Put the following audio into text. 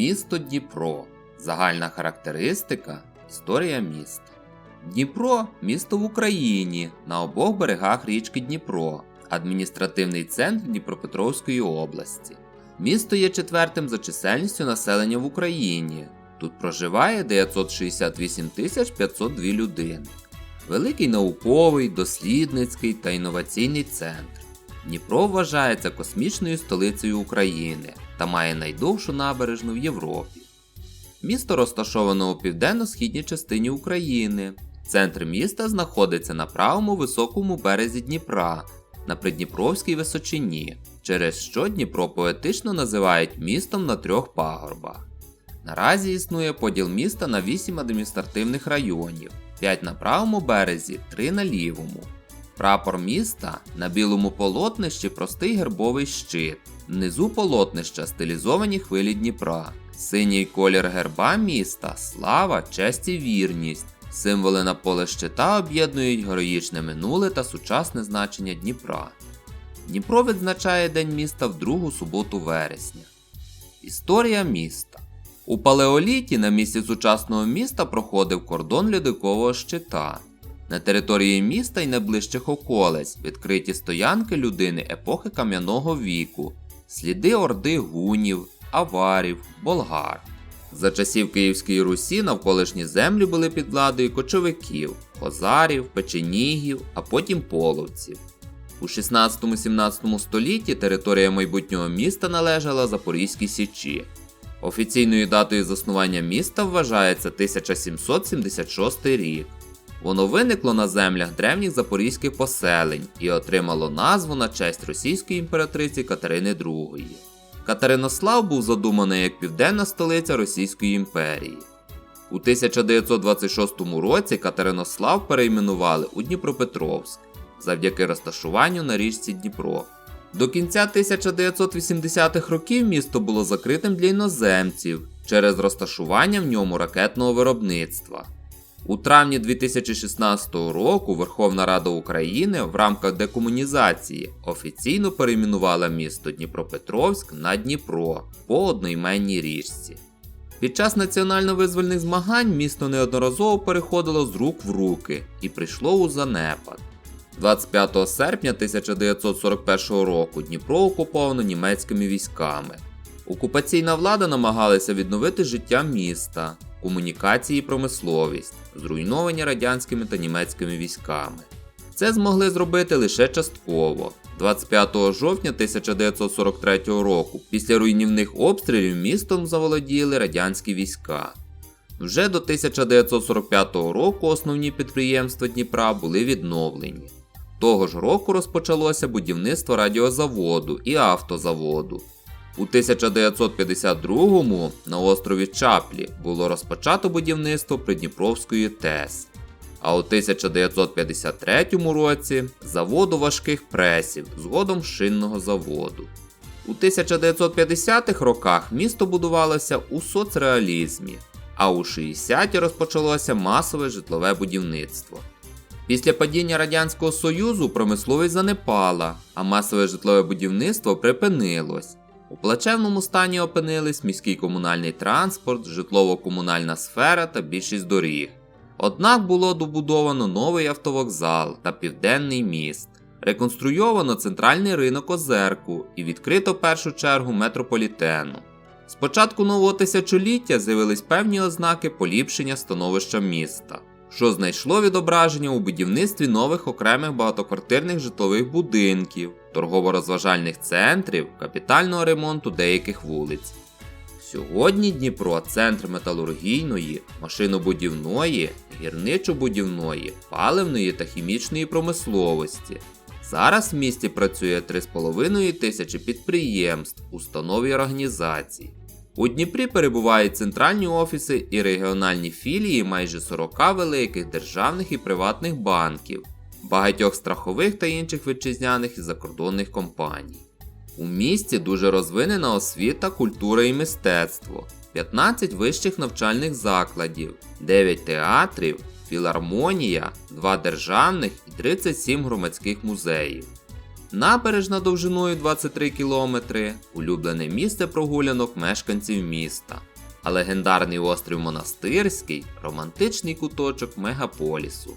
Місто Дніпро. Загальна характеристика. Історія міста. Дніпро місто в Україні на обох берегах річки Дніпро, адміністративний центр Дніпропетровської області. Місто є четвертим за чисельністю населення в Україні. Тут проживає 968 тисяч 502 людини. Великий науковий, дослідницький та інноваційний центр. Дніпро вважається космічною столицею України та має найдовшу набережну в Європі. Місто розташовано у південно-східній частині України. Центр міста знаходиться на правому високому березі Дніпра на Придніпровській височині, через що Дніпро поетично називають містом на трьох пагорбах. Наразі існує поділ міста на 8 адміністративних районів, 5 на правому березі, 3 на лівому. Прапор міста на білому полотнищі простий гербовий щит, внизу полотнища стилізовані хвилі Дніпра. Синій колір герба міста слава, честь і вірність. Символи на поле щита об'єднують героїчне минуле та сучасне значення Дніпра. Дніпро відзначає День міста в другу суботу вересня. Історія міста. У палеоліті на місці сучасного міста проходив кордон льодовикового щита. На території міста й найближчих околиць відкриті стоянки людини епохи кам'яного віку, сліди орди гунів, аварів, болгар. За часів Київської Русі навколишні землі були під владою кочовиків, козарів, печенігів, а потім половців. У 16-17 столітті територія майбутнього міста належала Запорізькій Січі. Офіційною датою заснування міста вважається 1776 рік. Воно виникло на землях древніх запорізьких поселень і отримало назву на честь російської імператриці Катерини II. Катеринослав був задуманий як південна столиця Російської імперії. У 1926 році Катеринослав перейменували у Дніпропетровськ завдяки розташуванню на річці Дніпро. До кінця 1980-х років місто було закритим для іноземців через розташування в ньому ракетного виробництва. У травні 2016 року Верховна Рада України в рамках декомунізації офіційно перейменувала місто Дніпропетровськ на Дніпро по одноіменній річці. Під час національно-визвольних змагань місто неодноразово переходило з рук в руки і прийшло у занепад. 25 серпня 1941 року Дніпро окуповано німецькими військами. Окупаційна влада намагалася відновити життя міста, комунікації і промисловість, зруйновані радянськими та німецькими військами. Це змогли зробити лише частково. 25 жовтня 1943 року, після руйнівних обстрілів містом заволоділи радянські війська. Вже до 1945 року основні підприємства Дніпра були відновлені. Того ж року розпочалося будівництво радіозаводу і автозаводу. У 1952-му на острові Чаплі було розпочато будівництво Придніпровської ТЕС. А у 1953 році заводу важких пресів, згодом шинного заводу. У 1950-х роках місто будувалося у соцреалізмі, а у 60-ті розпочалося масове житлове будівництво. Після падіння Радянського Союзу промисловість занепала, а масове житлове будівництво припинилось. У плачевному стані опинились міський комунальний транспорт, житлово-комунальна сфера та більшість доріг. Однак було добудовано новий автовокзал та південний міст, реконструйовано центральний ринок Озерку і відкрито першу чергу метрополітену. З початку нового тисячоліття з'явились певні ознаки поліпшення становища міста, що знайшло відображення у будівництві нових окремих багатоквартирних житлових будинків, торгово-розважальних центрів, капітального ремонту деяких вулиць. Сьогодні Дніпро центр металургійної, машинобудівної, гірничо-будівної, паливної та хімічної промисловості. Зараз в місті працює 3,5 тисячі підприємств, установ і організацій. У Дніпрі перебувають центральні офіси і регіональні філії майже 40 великих державних і приватних банків, багатьох страхових та інших вітчизняних і закордонних компаній. У місті дуже розвинена освіта, культура і мистецтво, 15 вищих навчальних закладів, 9 театрів, філармонія, 2 державних і 37 громадських музеїв. Набережна довжиною 23 км улюблене місце прогулянок мешканців міста. а легендарний острів Монастирський романтичний куточок мегаполісу.